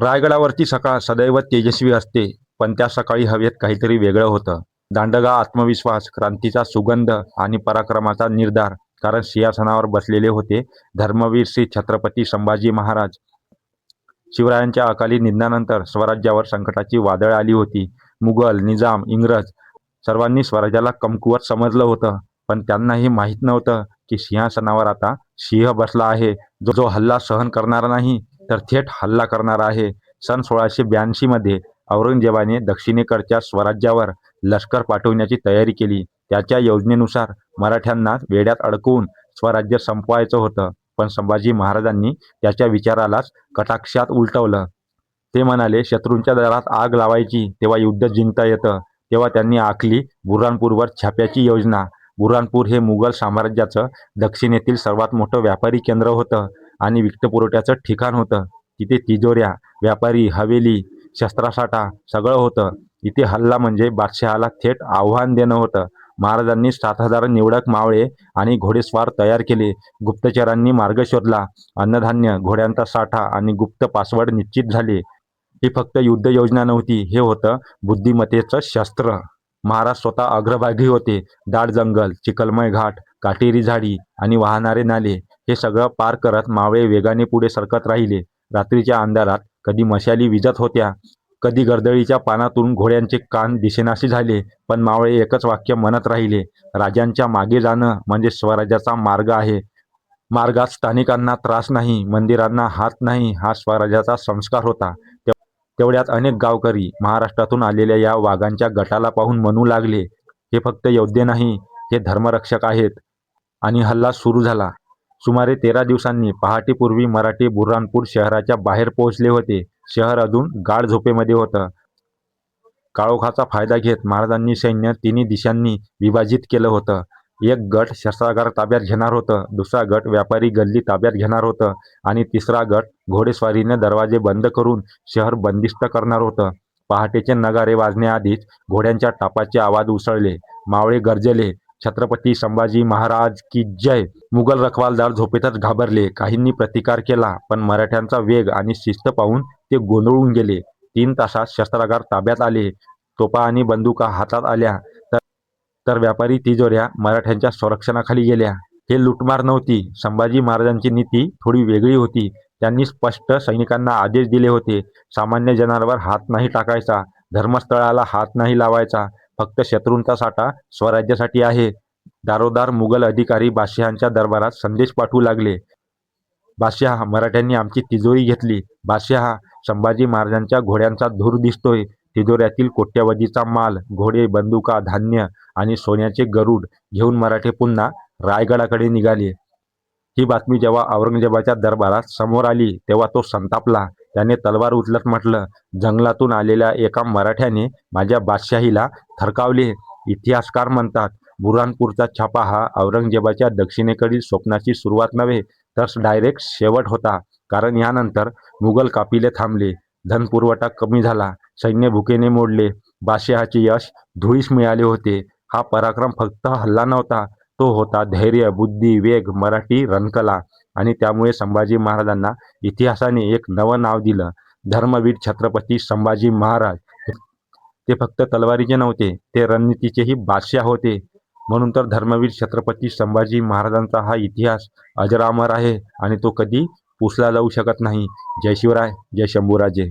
रायगडावरची सकाळ सदैव तेजस्वी असते पण त्या सकाळी हवेत काहीतरी वेगळं होतं. दांडगा आत्मविश्वास क्रांतीचा सुगंध आणि पराक्रमाचा निर्धार कारण सिंहासनावर बसलेले होते धर्मवीर श्री छत्रपती संभाजी महाराज. शिवरायांच्या अकाली निधनानंतर स्वराज्यावर संकटाची वादळ आली होती. मुघल निजाम इंग्रज सर्वांनी स्वराज्याला कमकुवत समजलं होतं पण त्यांनाही माहीत नव्हतं की सिंहासनावर आता सिंह बसला आहे. जो जो हल्ला सहन करणार नाही तर थेट हल्ला करणार आहे. सन सोळाशे ब्याऐंशीमध्ये औरंगजेबाने दक्षिणेकडच्या स्वराज्यावर लष्कर पाठवण्याची तयारी केली. त्याच्या योजनेनुसार मराठ्यांना वेड्यात अडकवून स्वराज्य संपवायचं होतं. पण संभाजी महाराजांनी त्याच्या विचारालाच कटाक्षात उलटवलं. ते म्हणाले शत्रूंच्या दरात आग लावायची तेव्हा युद्ध जिंकता येतं. तेव्हा त्यांनी आखली बुरहानपूरवर छाप्याची योजना. बुरहानपूर हे मुघल साम्राज्याचं दक्षिणेतील सर्वात मोठं व्यापारी केंद्र होतं. आणि वित्तपुरवठ्याचं ठिकाण होतं. तिथे तिजोऱ्या व्यापारी हवेली शस्त्रासाठा सगळं होतं. इथे हल्ला म्हणजे बादशहाला थेट आव्हान देणं होतं. महाराजांनी सात हजार निवडक मावळे आणि घोडेस्वार तयार केले. गुप्तचरांनी मार्ग शोधला. अन्नधान्य घोड्यांचा साठा आणि गुप्त पासवर्ड निश्चित झाले. ही फक्त युद्ध योजना नव्हती. हे होतं बुद्धिमत्तेचं शस्त्र. महाराज स्वतः अग्रभागी होते. दाट जंगल चिखलमय घाट काटेरी झाडी आणि वाहणारे नाले. हे सगळं पार करत मावळे वेगाने पुढे सरकत राहिले. रात्रीच्या अंधारात कधी मशाली विजत होत्या कधी गर्दळीच्या पानातून घोड्यांचे कान दिसेनासे झाले पण मावळे एकच वाक्य म्हणत राहिले राजांच्या मागे जाणं म्हणजे स्वराज्याचा मार्ग आहे. मार्गात स्थानिकांना त्रास नाही मंदिरांना हात नाही हा स्वराज्याचा संस्कार होता. तेवढ्यात अनेक गावकरी महाराष्ट्रातून आलेल्या या वाघांच्या गटाला पाहून म्हणू लागले हे फक्त योद्धे नाही हे धर्मरक्षक आहेत. आणि हल्ला सुरू झाला. सुमारे तेरा दिवसांनी पहाटेपूर्वी मराठी बुऱ्हाणपूर शहराच्या बाहेर पोहोचले होते. शहर अजून गाढ झोपेमध्ये होतं. काळोखाचा फायदा घेत महाराजांनी सैन्य तिन्ही दिशांनी विभाजित केलं होतं. एक गट शस्त्रागार ताब्यात घेणार होतं दुसरा गट व्यापारी गल्ली ताब्यात घेणार होतं आणि तिसरा गट घोडेस्वारीने दरवाजे बंद करून शहर बंदिस्त करणार होतं. पहाटेचे नगारे वाजण्याआधीच घोड्यांच्या टापाचे आवाज उसळले. मावळे गरजले. छत्रपती संभाजी महाराज की जय. मुघल रखवालदार झोपेतच घाबरले. काहींनी प्रतिकार केला पण मराठ्यांचा वेग आणि शिस्त पाहून ते गोंधळून गेले. तीन तासात शस्त्रागार ताब्यात आले. तोपा आणि बंदुका हातात आल्या. तर तर व्यापारी तिजोऱ्या मराठ्यांच्या संरक्षणाखाली गेल्या. हे लुटमार नव्हती. संभाजी महाराजांची नीती थोडी वेगळी होती. त्यांनी स्पष्ट सैनिकांना आदेश दिले होते. सामान्य जनावर हात नाही टाकायचा. धर्मस्थळाला हात नाही लावायचा. फक्त शत्रूंचा साठा स्वराज्यासाठी आहे. दारोदार मुघल अधिकारी बादशहांच्या दरबारात संदेश पाठवू लागले. बादशहा मराठ्यांनी आमची तिजोरी घेतली. बादशहा संभाजी महाराजांच्या घोड्यांचा धूर दिसतोय. तिजोऱ्यातील कोट्यवधीचा माल घोडे बंदुका धान्य आणि सोन्याचे गरुड घेऊन मराठे पुन्हा रायगडाकडे निघाले. ही बातमी जेव्हा औरंगजेबाच्या दरबारात समोर आली तेव्हा तो संतापला. त्याने तलवार उचलत म्हटलं जंगलातून आलेल्या एका मराठ्याने माझ्या बादशाहीला थरकावले. इतिहासकार म्हणतात बुरहानपूरचा छापा हा औरंगजेबाच्या दक्षिणेकडील स्वप्नाची सुरुवात नव्हे तर डायरेक्ट शेवट होता. कारण यानंतर मुघल कापिले थांबले धनपुरवठा कमी झाला सैन्य भुकेने मोडले बादशहाचे यश धुळीस मिळाले होते. हा पराक्रम फक्त हल्ला नव्हता तो होता धैर्य बुद्धी वेग मराठी रणकला आणि त्यामुळे संभाजी महाराजांना इतिहासाने एक नवं नाव दिलं. धर्मवीर छत्रपती संभाजी महाराज. ते फक्त तलवारीचे नव्हते ते रणनीतीचेही बादशाह होते. म्हणून तर धर्मवीर छत्रपती संभाजी महाराजांचा हा इतिहास अजरामर आहे आणि तो कधी पुसला जाऊ शकत नाही. जय शिवराय जय शंभूराजे.